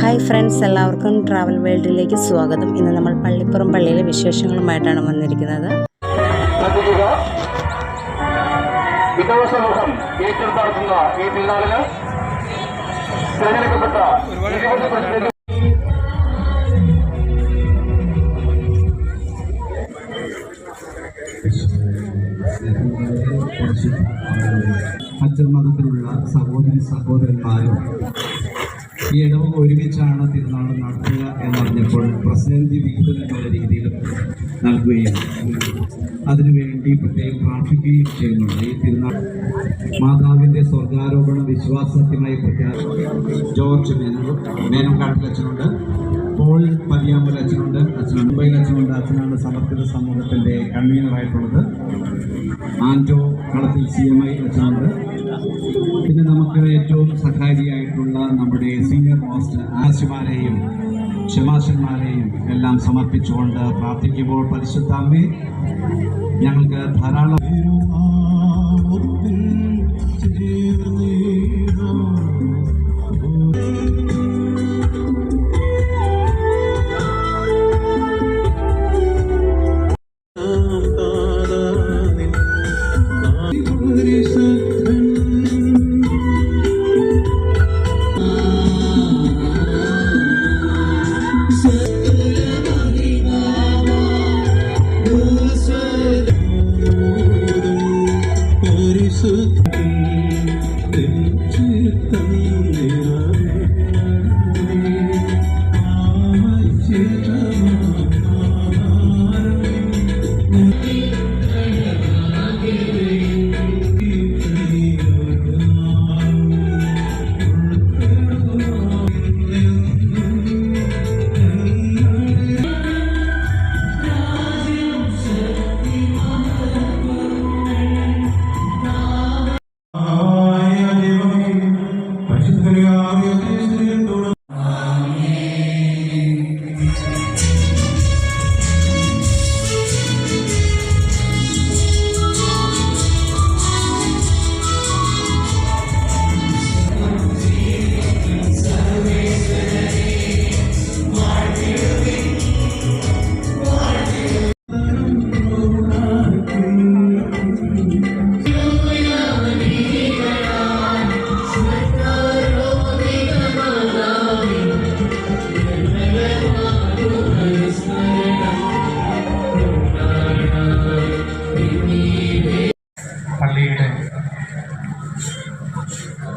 Hi friends എല്ലാവർക്കും travel വേൾഡിലേക്ക് സ്വാഗതം. ഇന്ന് നമ്മൾ പള്ളിപ്പുറം പള്ളിയിലെ വിശേഷങ്ങളുമായിട്ടാണ് വന്നിരിക്കുന്നത്. ഈ തിരഞ്ഞെടുക്കപ്പെട്ട ഇരുപത് അച്ഛൻ മതത്തിലുള്ള സഹോദരി സഹോദരന്മാരും ഈ ഇടവക ഒരുമിച്ചാണ് തിരുനാൾ നടത്തുക എന്നറിഞ്ഞപ്പോൾ പ്രസിഡന്റ് വിഹിതം എന്നുള്ള രീതിയിൽ നൽകുകയും അതിനുവേണ്ടി പ്രത്യേകം പ്രാർത്ഥിക്കുകയും ചെയ്യുന്നുണ്ട് ഈ തിരുനാൾ മാതാവിന്റെ സ്വർഗാരോപണ വിശ്വാസത്യമായി പ്രഖ്യാപിക്കും ജോർജ് മേനോ മേനോക്കാട്ടിൽ അച്ഛനുണ്ട്. പോൾ പതിയാമ്പൽ അച്ഛനുണ്ട്. അച്ഛൻ മുംബൈയിൽ അച്ഛനുണ്ട്. അച്ഛനാണ് സമർപ്പിത സമൂഹത്തിന്റെ കൺവീനറായിട്ടുള്ളത്. ആന്റോ കളത്തിൽ സി എം ഐ അച്ഛനുണ്ട്. പിന്നെ നമുക്ക് ഏറ്റവും സഹായിയായിട്ടുള്ള നമ്മുടെ സീനിയർ മോസ്റ്റ് ആശുമാരെയും ക്ഷമാശന്മാരെയും എല്ലാം സമർപ്പിച്ചുകൊണ്ട് പ്രാർത്ഥിക്കുമ്പോൾ പരിശുദ്ധാമ്പി ഞങ്ങൾക്ക് ധാരാളം പള്ളിയുടെ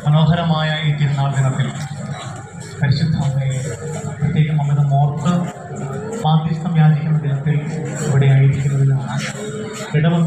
മനോഹരമായ ഈ തിരുനാൾ ദിനത്തിൽ പരിശുദ്ധ അമ്മയെ പ്രത്യേകം അമ്മയുടെ മോർത്ത് മാധ്യസ്ഥം യാചിക്കുന്ന ദിനത്തിൽ ഇവിടെ ആയിരിക്കുന്നതിനാണ് ഇടവന്നതിന് ഒത്തിരി